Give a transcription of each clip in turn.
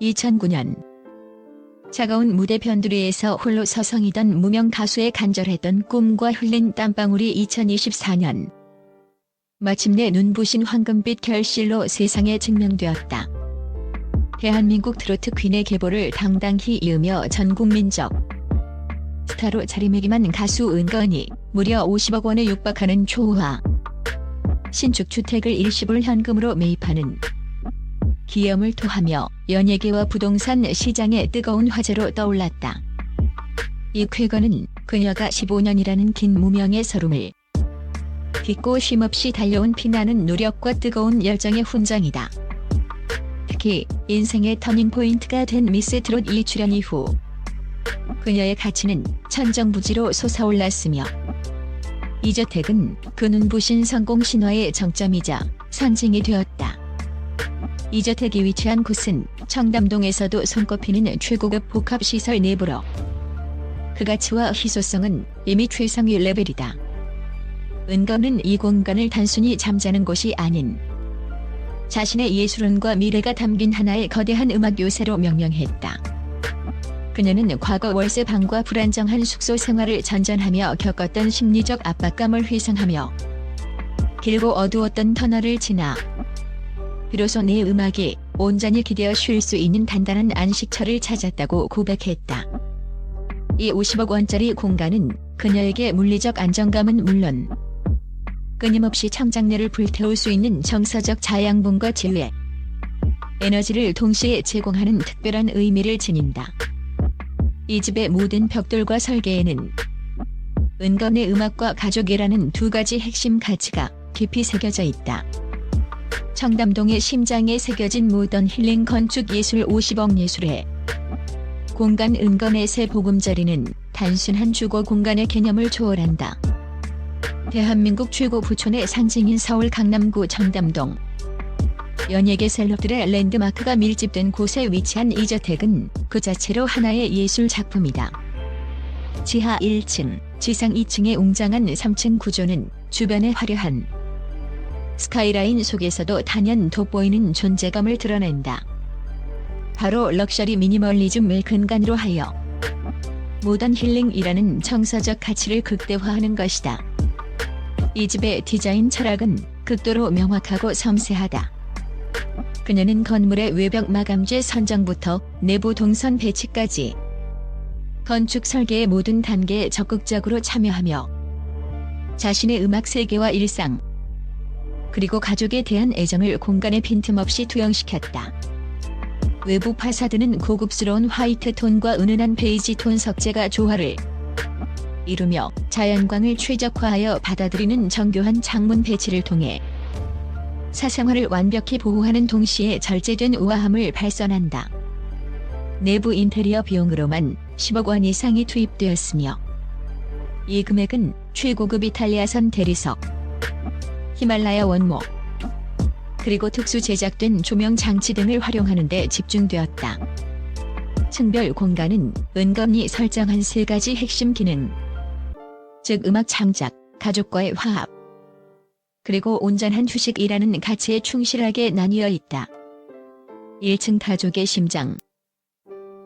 2009년. 차가운 무대 변두리에서 홀로 서성이던 무명 가수의 간절했던 꿈과 흘린 땀방울이 2024년. 마침내 눈부신 황금빛 결실로 세상에 증명되었다. 대한민국 트로트 퀸의 계보를 당당히 이으며 전 국민적 스타로 자리매김한 가수 은건이 무려 50억 원에 육박하는 초호화. 신축 주택을 일시불 현금으로 매입하는 기염을 토하며 연예계와 부동산 시장의 뜨거운 화제로 떠올랐다. 이 쾌거는 그녀가 15년이라는 긴 무명의 서름을 딛고 쉼없이 달려온 피나는 노력과 뜨거운 열정의 훈장이다. 특히 인생의 터닝포인트가 된 미스 트롯 2 출연 이후 그녀의 가치는 천정부지로 솟아올랐으며 이저택은 그 눈부신 성공 신화의 정점이자 상징이 되었다. 이저택이 위치한 곳은 청담동에서도 손꼽히는 최고급 복합시설 내부로 그 가치와 희소성은 이미 최상위 레벨이다. 은건은 이 공간을 단순히 잠자는 곳이 아닌 자신의 예술운과 미래가 담긴 하나의 거대한 음악 요새로 명명했다. 그녀는 과거 월세 방과 불안정한 숙소 생활을 전전하며 겪었던 심리적 압박감을 회상하며 길고 어두웠던 터널을 지나 비로소 내 음악이 온전히 기대어 쉴 수 있는 단단한 안식처를 찾았다고 고백했다. 이 50억 원짜리 공간은 그녀에게 물리적 안정감은 물론 끊임없이 창작력을 불태울 수 있는 정서적 자양분과 지혜, 에너지를 동시에 제공하는 특별한 의미를 지닌다. 이 집의 모든 벽돌과 설계에는 은건의 음악과 가족이라는 두 가지 핵심 가치가 깊이 새겨져 있다. 청담동의 심장에 새겨진 모던 힐링 건축 예술 50억 예술회 공간 은건의 새 보금자리는 단순한 주거 공간의 개념을 초월한다. 대한민국 최고 부촌의 상징인 서울 강남구 청담동 연예계 셀럽들의 랜드마크가 밀집된 곳에 위치한 이 저택은 그 자체로 하나의 예술 작품이다. 지하 1층, 지상 2층의 웅장한 3층 구조는 주변의 화려한 스카이라인 속에서도 단연 돋보이는 존재감을 드러낸다. 바로 럭셔리 미니멀리즘을 근간으로 하여 모던 힐링이라는 정서적 가치를 극대화하는 것이다. 이 집의 디자인 철학은 극도로 명확하고 섬세하다. 그녀는 건물의 외벽 마감재 선정부터 내부 동선 배치까지 건축 설계의 모든 단계에 적극적으로 참여하며 자신의 음악 세계와 일상 그리고 가족에 대한 애정을 공간에 빈틈없이 투영시켰다. 외부 파사드는 고급스러운 화이트 톤과 은은한 베이지 톤 석재가 조화를 이루며 자연광을 최적화하여 받아들이는 정교한 창문 배치를 통해 사생활을 완벽히 보호하는 동시에 절제된 우아함을 발산한다. 내부 인테리어 비용으로만 10억 원 이상이 투입되었으며 이 금액은 최고급 이탈리아선 대리석, 히말라야 원목, 그리고 특수 제작된 조명 장치 등을 활용하는 데 집중되었다. 층별 공간은 은건히 설정한 세 가지 핵심 기능, 즉 음악 창작, 가족과의 화합, 그리고 온전한 휴식이라는 가치에 충실하게 나뉘어 있다. 1층 가족의 심장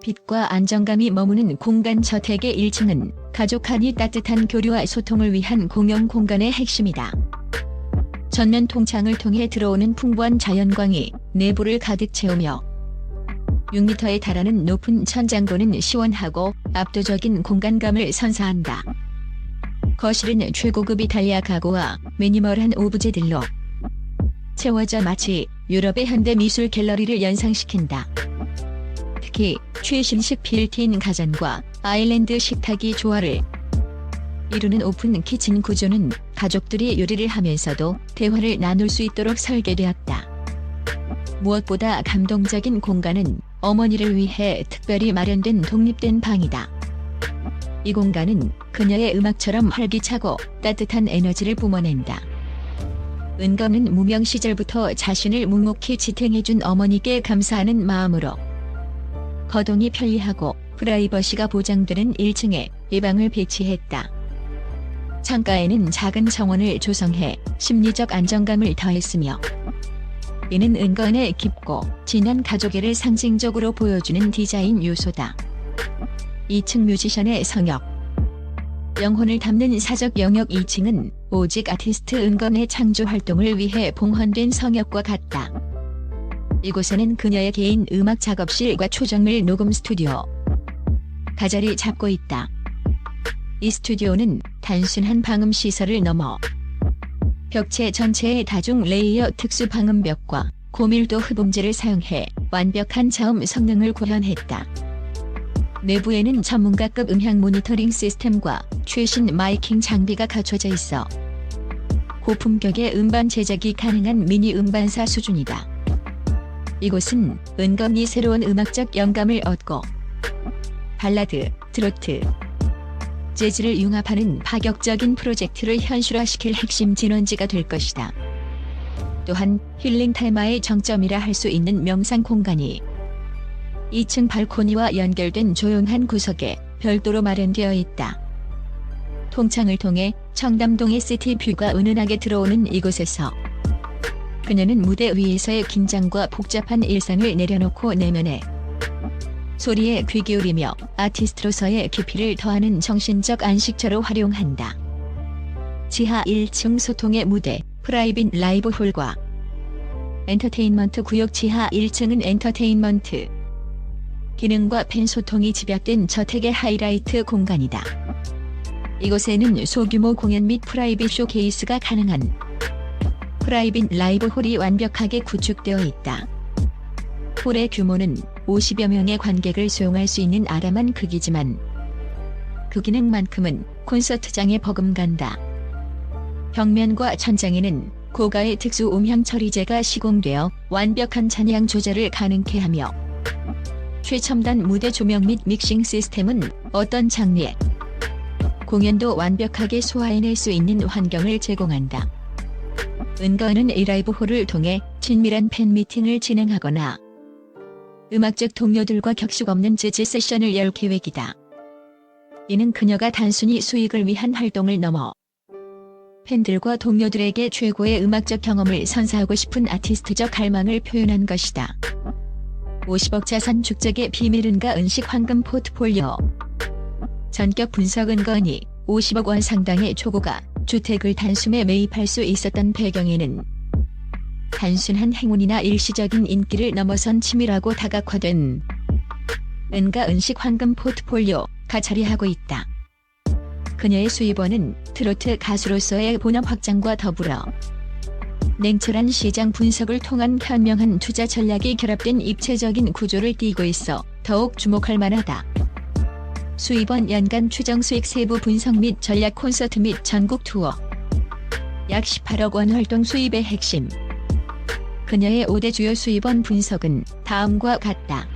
빛과 안정감이 머무는 공간 저택의 1층은 가족 간이 따뜻한 교류와 소통을 위한 공용 공간의 핵심이다. 전면 통창을 통해 들어오는 풍부한 자연광이 내부를 가득 채우며 6m에 달하는 높은 천장고는 시원하고 압도적인 공간감을 선사한다. 거실은 최고급 이탈리아 가구와 미니멀한 오브제들로 채워져 마치 유럽의 현대 미술 갤러리를 연상시킨다. 특히 최신식 빌트인 가전과 아일랜드 식탁이 조화를 이루는 오픈 키친 구조는 가족들이 요리를 하면서도 대화를 나눌 수 있도록 설계되었다. 무엇보다 감동적인 공간은 어머니를 위해 특별히 마련된 독립된 방이다. 이 공간은 그녀의 음악처럼 활기차고 따뜻한 에너지를 뿜어낸다. 은건은 무명 시절부터 자신을 묵묵히 지탱해준 어머니께 감사하는 마음으로 거동이 편리하고 프라이버시가 보장되는 1층에 이 방을 배치했다. 창가에는 작은 정원을 조성해 심리적 안정감을 더했으며 이는 은건의 깊고 진한 가족애를 상징적으로 보여주는 디자인 요소다. 2층 뮤지션의 성역 영혼을 담는 사적 영역 2층은 오직 아티스트 은건의 창조 활동을 위해 봉헌된 성역과 같다. 이곳에는 그녀의 개인 음악 작업실과 초정밀 녹음 스튜디오 가 자리 잡고 있다. 이 스튜디오는 단순한 방음 시설을 넘어 벽체 전체의 다중 레이어 특수 방음벽과 고밀도 흡음재를 사용해 완벽한 저음 성능을 구현했다. 내부에는 전문가급 음향 모니터링 시스템과 최신 마이킹 장비가 갖춰져 있어 고품격의 음반 제작이 가능한 미니 음반사 수준이다. 이곳은 은건히 새로운 음악적 영감을 얻고 발라드, 트로트, 재즈를 융합하는 파격적인 프로젝트를 현실화시킬 핵심 진원지가 될 것이다. 또한 힐링 테마의 정점이라 할 수 있는 명상 공간이 2층 발코니와 연결된 조용한 구석에 별도로 마련되어 있다. 통창을 통해 청담동의 시티 뷰가 은은하게 들어오는 이곳에서 그녀는 무대 위에서의 긴장과 복잡한 일상을 내려놓고 내면에 소리에 귀 기울이며 아티스트로서의 깊이를 더하는 정신적 안식처로 활용한다. 지하 1층 소통의 무대, 프라이빗 라이브 홀과 엔터테인먼트 구역 지하 1층은 엔터테인먼트 기능과 팬 소통이 집약된 저택의 하이라이트 공간이다. 이곳에는 소규모 공연 및 프라이빗 쇼케이스가 가능한 프라이빗 라이브 홀이 완벽하게 구축되어 있다. 홀의 규모는 50여 명의 관객을 수용할 수 있는 아담한 크기지만 그 기능만큼은 콘서트장에 버금간다. 벽면과 천장에는 고가의 특수 음향 처리제가 시공되어 완벽한 찬양 조절을 가능케 하며 최첨단 무대 조명 및 믹싱 시스템은 어떤 장르의 공연도 완벽하게 소화해낼 수 있는 환경을 제공한다. 은거는 이 라이브 홀을 통해 친밀한 팬 미팅을 진행하거나 음악적 동료들과 격식 없는 재즈 세션을 열 계획이다. 이는 그녀가 단순히 수익을 위한 활동을 넘어 팬들과 동료들에게 최고의 음악적 경험을 선사하고 싶은 아티스트적 갈망을 표현한 것이다. 50억 자산 축적의 비밀은가 은식 황금 포트폴리오 전격 분석 은 건이 50억 원 상당의 초고가 주택을 단숨에 매입할 수 있었던 배경에는 단순한 행운이나 일시적인 인기를 넘어선 치밀하고 다각화된 은가 은식 황금 포트폴리오가 자리하고 있다. 그녀의 수입원은 트로트 가수로서의 본업 확장과 더불어 냉철한 시장 분석을 통한 현명한 투자 전략이 결합된 입체적인 구조를 띠고 있어 더욱 주목할 만하다. 수입원 연간 추정 수익 세부 분석 및 전략 콘서트 및 전국 투어 약 18억 원 활동 수입의 핵심 그녀의 5대 주요 수입원 분석은 다음과 같다.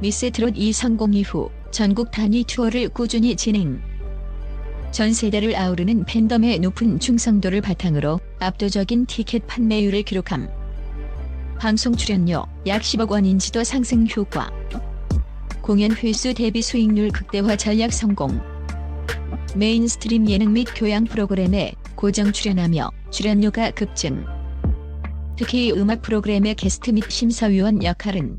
미스 트롯 2 성공 이후 전국 단위 투어를 꾸준히 진행 전 세대를 아우르는 팬덤의 높은 충성도를 바탕으로 압도적인 티켓 판매율을 기록함. 방송 출연료 약 10억 원 인지도 상승 효과. 공연 횟수 대비 수익률 극대화 전략 성공. 메인스트림 예능 및 교양 프로그램에 고정 출연하며 출연료가 급증. 특히 음악 프로그램의 게스트 및 심사위원 역할은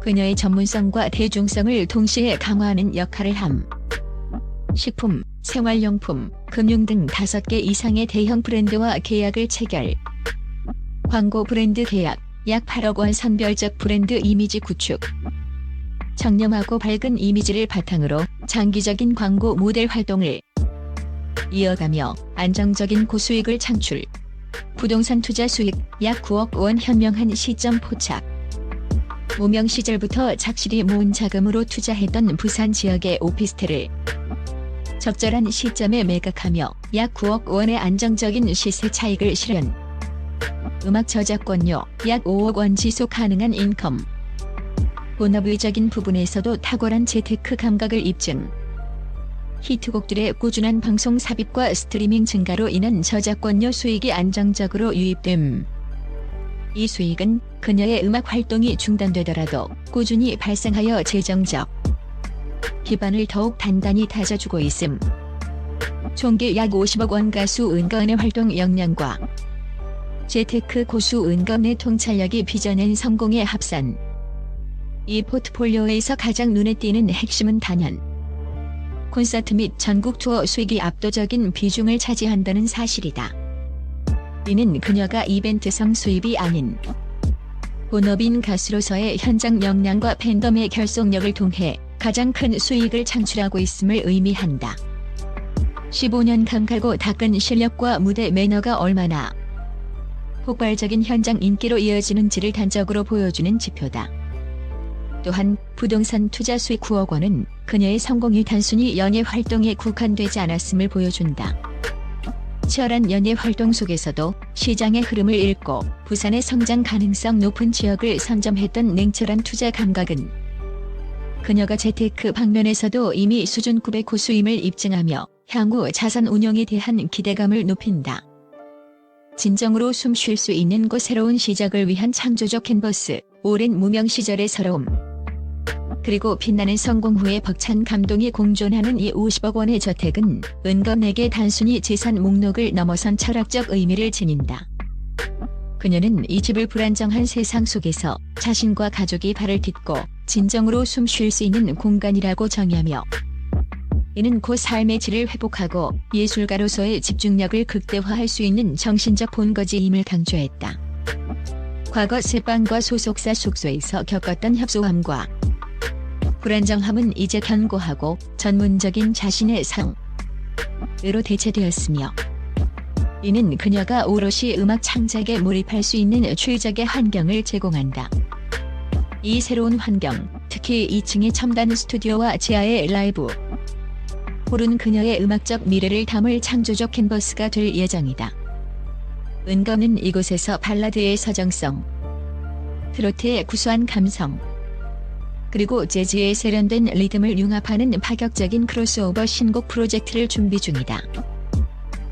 그녀의 전문성과 대중성을 동시에 강화하는 역할을 함. 식품, 생활용품, 금융 등 5개 이상의 대형 브랜드와 계약을 체결. 광고 브랜드 계약, 약 8억 원 선별적 브랜드 이미지 구축. 청렴하고 밝은 이미지를 바탕으로 장기적인 광고 모델 활동을 이어가며 안정적인 고수익을 창출. 부동산 투자 수익 약 9억 원 현명한 시점 포착. 무명 시절부터 착실히 모은 자금으로 투자했던 부산 지역의 오피스텔을 적절한 시점에 매각하며 약 9억 원의 안정적인 시세 차익을 실현. 음악 저작권료 약 5억 원 지속 가능한 인컴. 본업의적인 부분에서도 탁월한 재테크 감각을 입증. 히트곡들의 꾸준한 방송 삽입과 스트리밍 증가로 인한 저작권료 수익이 안정적으로 유입됨. 이 수익은 그녀의 음악 활동이 중단되더라도 꾸준히 발생하여 재정적 기반을 더욱 단단히 다져주고 있음. 총계 약 50억 원 가수 은가은의 활동 역량과 재테크 고수 은검의 통찰력이 빚어낸 성공의 합산. 이 포트폴리오에서 가장 눈에 띄는 핵심은 단연 콘서트 및 전국 투어 수익이 압도적인 비중을 차지한다는 사실이다. 이는 그녀가 이벤트성 수입이 아닌 본업인 가수로서의 현장 역량과 팬덤의 결속력을 통해 가장 큰 수익을 창출하고 있음을 의미한다. 15년간 갈고 닦은 실력과 무대 매너가 얼마나 폭발적인 현장 인기로 이어지는지를 단적으로 보여주는 지표다. 또한 부동산 투자 수익 9억 원은 그녀의 성공이 단순히 연예 활동에 국한되지 않았음을 보여준다. 치열한 연예 활동 속에서도 시장의 흐름을 읽고 부산의 성장 가능성 높은 지역을 선점했던 냉철한 투자 감각은 그녀가 재테크 방면에서도 이미 수준급의 고수임을 입증하며 향후 자산 운용에 대한 기대감을 높인다. 진정으로 숨 쉴 수 있는 곳 새로운 시작을 위한 창조적 캔버스, 오랜 무명 시절의 서러움. 그리고 빛나는 성공 후의 벅찬 감동이 공존하는 이 50억 원의 저택은 은검에게 단순히 재산 목록을 넘어선 철학적 의미를 지닌다. 그녀는 이 집을 불안정한 세상 속에서 자신과 가족이 발을 딛고 진정으로 숨 쉴 수 있는 공간이라고 정의하며 이는 곧 삶의 질을 회복하고 예술가로서의 집중력을 극대화할 수 있는 정신적 본거지임을 강조했다. 과거 세방과 소속사 숙소에서 겪었던 협소함과 불안정함은 이제 견고하고 전문적인 자신의 상으로 대체되었으며 이는 그녀가 오롯이 음악 창작에 몰입할 수 있는 최적의 환경을 제공한다. 이 새로운 환경, 특히 2층의 첨단 스튜디오와 지하의 라이브 홀은 그녀의 음악적 미래를 담을 창조적 캔버스가 될 예정이다. 은검은 이곳에서 발라드의 서정성, 트로트의 구수한 감성, 그리고 재즈의 세련된 리듬을 융합하는 파격적인 크로스오버 신곡 프로젝트를 준비 중이다.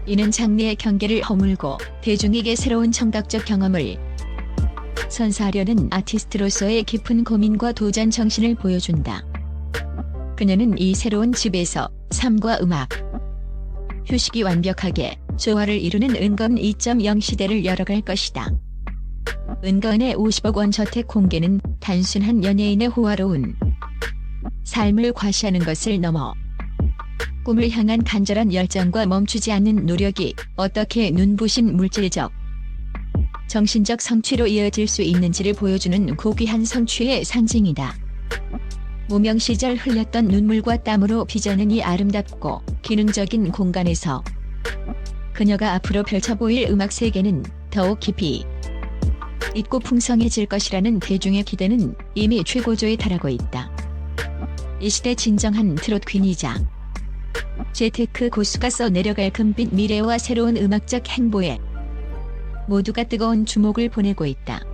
이는 장르의 경계를 허물고 대중에게 새로운 청각적 경험을 선사하려는 아티스트로서의 깊은 고민과 도전 정신을 보여준다. 그녀는 이 새로운 집에서 삶과 음악, 휴식이 완벽하게 조화를 이루는 은건 2.0 시대를 열어갈 것이다. 은건의 50억 원 저택 공개는 단순한 연예인의 호화로운 삶을 과시하는 것을 넘어 꿈을 향한 간절한 열정과 멈추지 않는 노력이 어떻게 눈부신 물질적, 정신적 성취로 이어질 수 있는지를 보여주는 고귀한 성취의 상징이다. 무명 시절 흘렸던 눈물과 땀으로 빚어낸 이 아름답고 기능적인 공간에서 그녀가 앞으로 펼쳐 보일 음악 세계는 더욱 깊이 있고 풍성해질 것이라는 대중의 기대는 이미 최고조에 달하고 있다. 이 시대 진정한 트롯 퀸이자 재테크 고수가 써 내려갈 금빛 미래와 새로운 음악적 행보에 모두가 뜨거운 주목을 보내고 있다.